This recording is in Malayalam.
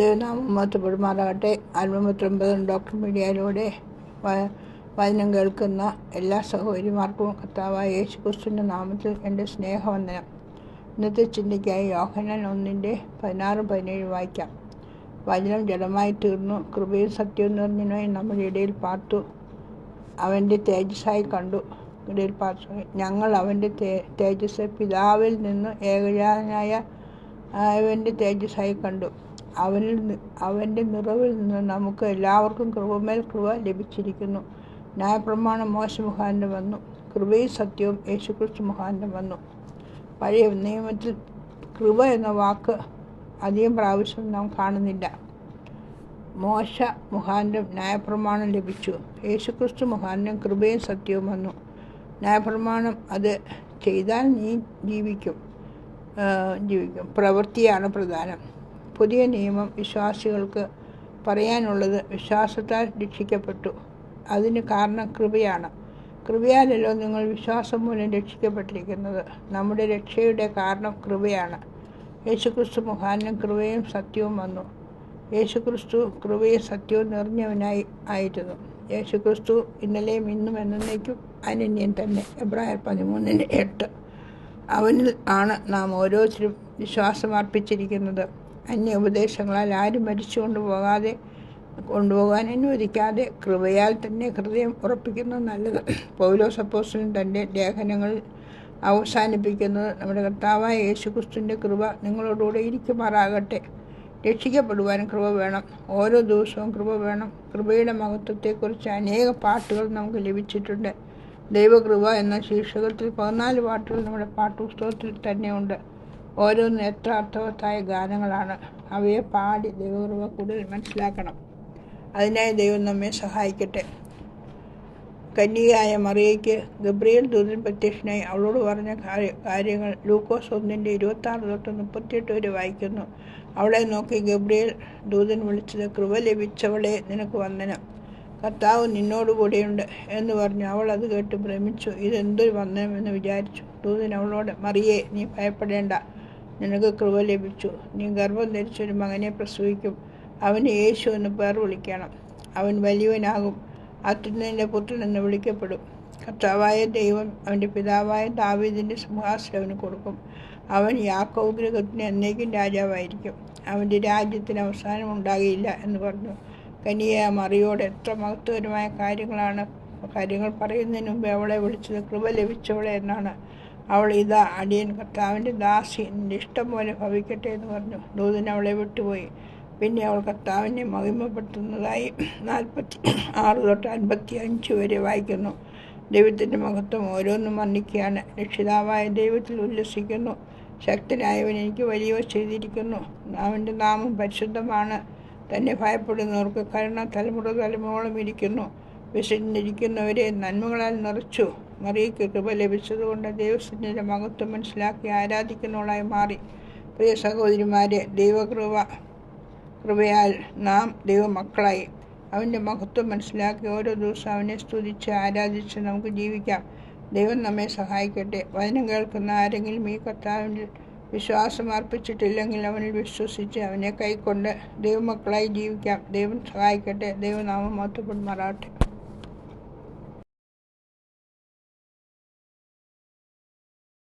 മഹത്വപ്പെടുമാറാകട്ടെ അൻപത്തൊമ്പതും ഡോക്ടർ മീഡിയയിലൂടെ വചനം കേൾക്കുന്ന എല്ലാ സഹോദരിമാർക്കും കർത്താവായ യേശു ക്രിസ്തുവിന്റെ നാമത്തിൽ എന്റെ സ്നേഹവന്ദനം. ഇന്നത്തെ ചിന്തയ്ക്കായി യോഹനൻ ഒന്നിന്റെ പതിനാറും പതിനേഴ് വായിക്കാം. വചനം ജഡമായി തീർന്നു. കൃപയും സത്യവും നിറഞ്ഞതിനായി നമ്മുടെ ഇടയിൽ പാർത്തു. അവന്റെ തേജസ്സായി കണ്ടു. ഇടയിൽ പാർത്തു. ഞങ്ങൾ അവന്റെ തേ- തേജസ് പിതാവിൽ നിന്ന് ഏകജാതനായ അവന്റെ തേജസ്സായി കണ്ടു. അവനിൽ അവന്റെ നിറവിൽ നിന്ന് നമുക്ക് എല്ലാവർക്കും കൃപമേൽ കൃപ ലഭിച്ചിരിക്കുന്നു. ന്യായപ്രമാണം മോശ മുഖാന്തരം വന്നു. കൃപയും സത്യവും യേശുക്രിസ്തു മുഖാന്തരം വന്നു. പഴയ നിയമത്തിൽ കൃപ എന്ന വാക്ക് അധികം പ്രാവശ്യം നാം കാണുന്നില്ല. മോശ മുഖാന്തരം ന്യായപ്രമാണം ലഭിച്ചു. യേശുക്രിസ്തു മുഖാന്തരം കൃപയും സത്യവും വന്നു. ന്യായപ്രമാണം അത് ചെയ്താൽ നീ ജീവിക്കും. ജീവിക്കും. പ്രവൃത്തിയാണ് പ്രധാനം. പുതിയ നിയമം വിശ്വാസികൾക്ക് പറയാനുള്ളത് വിശ്വാസത്താൽ രക്ഷിക്കപ്പെട്ടു. അതിന് കാരണം കൃപയാണ്. കൃപയാലല്ലോ നിങ്ങൾ വിശ്വാസം മൂലം രക്ഷിക്കപ്പെട്ടിരിക്കുന്നത്. നമ്മുടെ രക്ഷയുടെ കാരണം കൃപയാണ്. യേശുക്രിസ്തു മുഖാനും കൃപയും സത്യവും വന്നു. യേശുക്രിസ്തു കൃപയും സത്യവും നിറഞ്ഞവനായി ആയിരുന്നു. യേശുക്രിസ്തു ഇന്നലെയും ഇന്നും എന്നേക്കും അനന്യൻ തന്നെ. എബ്രായർ പതിമൂന്നിന്റെ എട്ട്. അവനിൽ ആണ് നാം ഓരോരുത്തരും വിശ്വാസം അർപ്പിച്ചിരിക്കുന്നത്. അന്യ ഉപദേശങ്ങളാൽ ആരും മരിച്ചു കൊണ്ടുപോകാതെ കൊണ്ടുപോകാൻ അനുവദിക്കാതെ കൃപയാൽ തന്നെ ഹൃദയം ഉറപ്പിക്കുന്നത് നല്ലത്. പൗലോസ് അപ്പോസ്റ്റലൻ തന്റെ ലേഖനങ്ങൾ അവസാനിപ്പിക്കുന്നത് നമ്മുടെ കർത്താവായ യേശുക്രിസ്തുവിന്റെ കൃപ നിങ്ങളോടുകൂടെ ഇരിക്കുമാറാകട്ടെ. രക്ഷിക്കപ്പെടുവാൻ കൃപ വേണം. ഓരോ ദിവസവും കൃപ വേണം. കൃപയുടെ മഹത്വത്തെക്കുറിച്ച് അനേക പാട്ടുകൾ നമുക്ക് ലഭിച്ചിട്ടുണ്ട്. ദൈവകൃപ എന്ന ശീർഷകത്തിൽ പതിനാല് പാട്ടുകൾ നമ്മുടെ പാട്ടുപുസ്തകത്തിൽ തന്നെയുണ്ട്. ഓരോന്നും എത്ര അർത്ഥവത്തായ ഗാനങ്ങളാണ്. അവയെ പാടി ദൈവകൃപ കൂടുതൽ മനസ്സിലാക്കണം. അതിനായി ദൈവം നമ്മെ സഹായിക്കട്ടെ. കന്യകയായ മറിയയ്ക്ക് ഗബ്രിയൽ ദൂതൻ പ്രത്യക്ഷനായി അവളോട് പറഞ്ഞ കാര്യ- കാര്യങ്ങൾ ലൂക്കോസ് ഒന്നിന്റെ ഇരുപത്തി ആറ് തൊട്ട് മുപ്പത്തിയെട്ട് വരെ വായിക്കുന്നു. അവളെ നോക്കി ഗബ്രിയൽ ദൂതൻ വിളിച്ചത് കൃപ ലഭിച്ചവളെ നിനക്ക് വന്ദനം. കർത്താവ് നിന്നോടുകൂടെയുണ്ട് എന്ന് പറഞ്ഞു. അവൾ അത് കേട്ട് ഭ്രമിച്ചു. ഇതെന്തൊരു വന്ദനം എന്ന് വിചാരിച്ചു. ദൂതൻ അവളോട് മറിയേ നീ ഭയപ്പെടേണ്ട. നിനക്ക് കൃപ ലഭിച്ചു. നീ ഗർഭം ധരിച്ചൊരു മകനെ പ്രസവിക്കും. അവന് യേശു എന്ന് പേർ വിളിക്കണം. അവൻ വലിയവനാകും. അത്യുന്നതിന്റെ പുത്രൻ എന്ന് വിളിക്കപ്പെടും. കർത്താവായ ദൈവം അവന്റെ പിതാവായ ദാവീദിന്റെ സിംഹാസനം അവന് കൊടുക്കും. അവൻ യാക്കോബ് ഗൃഹത്തിന് എന്നേക്കും രാജാവായിരിക്കും. അവന്റെ രാജ്യത്തിന് അവസാനം ഉണ്ടാകില്ല എന്ന് പറഞ്ഞു. കനിയ മറിയോട് എത്ര മഹത്വപരമായ കാര്യങ്ങളാണ് കാര്യങ്ങൾ പറയുന്നതിന് മുമ്പ് അവളെ വിളിച്ചത്. കൃപ ലഭിച്ചവളെ എന്നാണ്. അവൾ ഇതാ അടിയൻ കർത്താവിന്റെ ദാസി എന്റെ ഇഷ്ടം പോലെ ഭവിക്കട്ടെ എന്ന് പറഞ്ഞു. ദൂതൻ അവളെ വിട്ടുപോയി. പിന്നെ അവൾ കർത്താവിനെ മഹിമപ്പെടുത്തുന്നതായി നാൽപ്പത്തി ആറ് തൊട്ട് അൻപത്തി അഞ്ച് വരെ വായിക്കുന്നു. ദൈവത്തിന്റെ മഹത്വം ഓരോന്നും വർണിക്കുകയാണ്. രക്ഷിതാവായ ദൈവത്തിൽ ഉല്ലസിക്കുന്നു. ശക്തനായവൻ എനിക്ക് വലിയവ ചെയ്തിരിക്കുന്നു. അവന്റെ നാമം പരിശുദ്ധമാണ്. തന്നെ ഭയപ്പെടുന്നവർക്ക് കരുണ തലമുറ തലമുറോളം ഇരിക്കുന്നു. വിശന്നിരിക്കുന്നവരെ നന്മകളാൽ നിറച്ചു. മറിയയ്ക്ക് കൃപ ലഭിച്ചതുകൊണ്ട് ദൈവത്തിന്റെ മഹത്വം മനസ്സിലാക്കി ആരാധിക്കുന്നവളായി മാറി. പ്രിയ സഹോദരിമാരെ ദൈവകൃപ കൃപയാൽ നാം ദൈവമക്കളായി. അവന്റെ മഹത്വം മനസ്സിലാക്കി ഓരോ ദിവസവും അവനെ സ്തുതിച്ച് ആരാധിച്ച് നമുക്ക് ജീവിക്കാം. ദൈവം നമ്മെ സഹായിക്കട്ടെ. വചനം കേൾക്കുന്ന ആരെങ്കിലും ഈ കർത്താവിന്റെ വിശ്വാസം അർപ്പിച്ചിട്ടില്ലെങ്കിൽ അവനിൽ വിശ്വസിച്ച് അവനെ കൈക്കൊണ്ട് ദൈവമക്കളായി ജീവിക്കാം. ദൈവം സഹായിക്കട്ടെ. ദൈവനാമം മഹത്വപ്പെടുമാറാട്ടെ